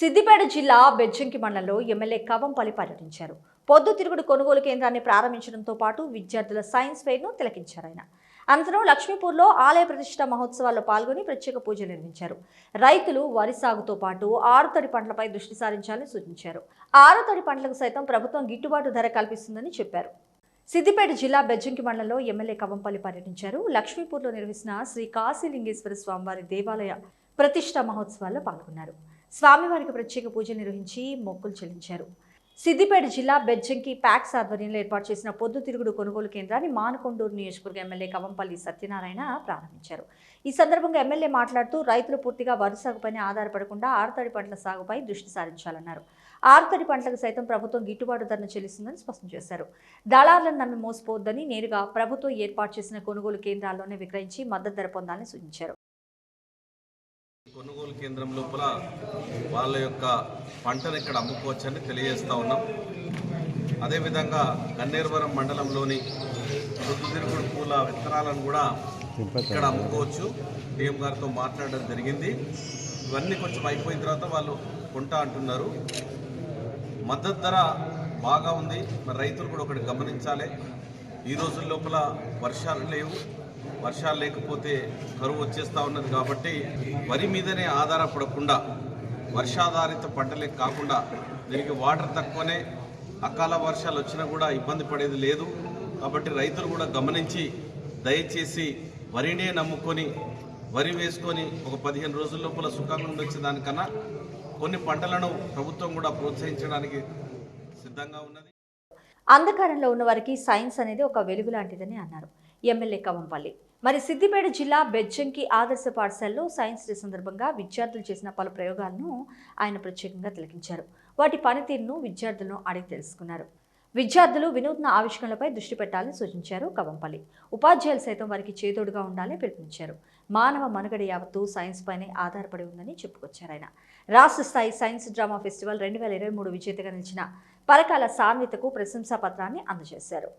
సిద్దిపేట జిల్లా బెజ్జంకి మండలంలో ఎమ్మెల్యే కవంపల్లి పర్యటించారు. పొద్దు తిరుగుడు కొనుగోలు కేంద్రాన్ని ప్రారంభించడంతో పాటు విద్యార్థుల సైన్స్ ఫెయిర్ను తిలకించారు ఆయన. అనంతరం లక్ష్మీపూర్లో ఆలయ ప్రతిష్ట మహోత్సవాల్లో పాల్గొని ప్రత్యేక పూజలు నిర్వహించారు. రైతులు వరి సాగుతో పాటు ఆరుతడి పంటలపై దృష్టి సారించాలని సూచించారు. ఆరుతడి పంటలకు సైతం ప్రభుత్వం గిట్టుబాటు ధర కల్పిస్తుందని చెప్పారు. సిద్దిపేట జిల్లా బెజ్జంకి మండలంలో ఎమ్మెల్యే కవంపల్లి పర్యటించారు. లక్ష్మీపూర్లో నిర్వహించిన శ్రీ కాశీలింగేశ్వర స్వామివారి దేవాలయ ప్రతిష్ట మహోత్సవాల్లో పాల్గొన్నారు. స్వామివారికి ప్రత్యేక పూజలు నిర్వహించి మొక్కులు చెల్లించారు. సిద్దిపేట జిల్లా బెజ్జంకి ప్యాక్స్ ఆధ్వర్యంలో ఏర్పాటు చేసిన పొద్దుతిరుగుడు కొనుగోలు కేంద్రాన్ని మానకొండూరు నియోజకవర్గ ఎమ్మెల్యే కవంపల్లి సత్యనారాయణ ప్రారంభించారు. ఈ సందర్భంగా ఎమ్మెల్యే మాట్లాడుతూ రైతులు పూర్తిగా వరి సాగుపైనే ఆధారపడకుండా ఆరుతడి పంటల సాగుపై దృష్టి సారించాలన్నారు. ఆరుతడి పంటలకు సైతం ప్రభుత్వం గిట్టుబాటు ధరను చెల్లిస్తుందని స్పష్టం చేశారు. దళారులను నమ్మి మోసపోవద్దని నేరుగా ప్రభుత్వం ఏర్పాటు చేసిన కొనుగోలు కేంద్రాల్లోనే విక్రయించి మద్దతు ధర పొందాలని సూచించారు. కొనుగోలు కేంద్రం లోపల వాళ్ళ యొక్క పంటను ఇక్కడ అమ్ముకోవచ్చని తెలియజేస్తా ఉన్నాం. అదేవిధంగా గన్నేరువరం మండలంలోని పొద్దుతిరుగుడు పూల విత్తనాలను కూడా ఇక్కడ అమ్ముకోవచ్చు. డిఎం గారితో మాట్లాడడం జరిగింది. ఇవన్నీ కొంచెం అయిపోయిన తర్వాత వాళ్ళు కొంటా అంటున్నారు. మద్దతు ధర బాగా ఉంది. మరి రైతులు కూడా ఒకటి గమనించాలి. ఈ రోజుల లోపల వర్షాలు లేవు. వర్షాలు లేకపోతే కరువు వచ్చేస్తూ ఉన్నది కాబట్టి వరి మీదనే ఆధారపడకుండా వర్షాధారిత పంటలే కాకుండా దీనికి వాటర్ తక్కువనే అకాల వర్షాలు వచ్చినా కూడా ఇబ్బంది పడేది లేదు. కాబట్టి రైతులు కూడా గమనించి దయచేసి వరినే నమ్ముకొని వరి వేసుకొని ఒక పదిహేను రోజుల లోపల సుఖంగా ఉండొచ్చే దానికన్నా కొన్ని పంటలను ప్రభుత్వం కూడా ప్రోత్సహించడానికి సిద్ధంగా ఉన్నది. అంధకారంలో ఉన్న వారికి సైన్స్ అనేది ఒక వెలుగు లాంటిదని అన్నారు. ఎమ్మెల్యే కవంపల్లి. మరి సిద్దిపేట జిల్లా బెజ్జంకి ఆదర్శ పాఠశాలలో సైన్స్ డే సందర్భంగా విద్యార్థులు చేసిన పలు ప్రయోగాలను ఆయన ప్రత్యేకంగా తిలకించారు. వాటి పనితీరును విద్యార్థులను అడిగి తెలుసుకున్నారు. విద్యార్థులు వినూత్న ఆవిష్కరణలపై దృష్టి పెట్టాలని సూచించారు కవంపల్లి. ఉపాధ్యాయులు సైతం వారికి చేదోడుగా ఉండాలని పిలుపునిచ్చారు. మానవ మనుగడ యావత్తు సైన్స్ పైనే ఆధారపడి ఉందని చెప్పుకొచ్చారు ఆయన. రాష్ట్ర స్థాయి సైన్స్ డ్రామా ఫెస్టివల్ రెండు వేల ఇరవై మూడు విజేతగా నిలిచిన పరకాల సాన్వితకు ప్రశంసా పత్రాన్ని అందజేశారు.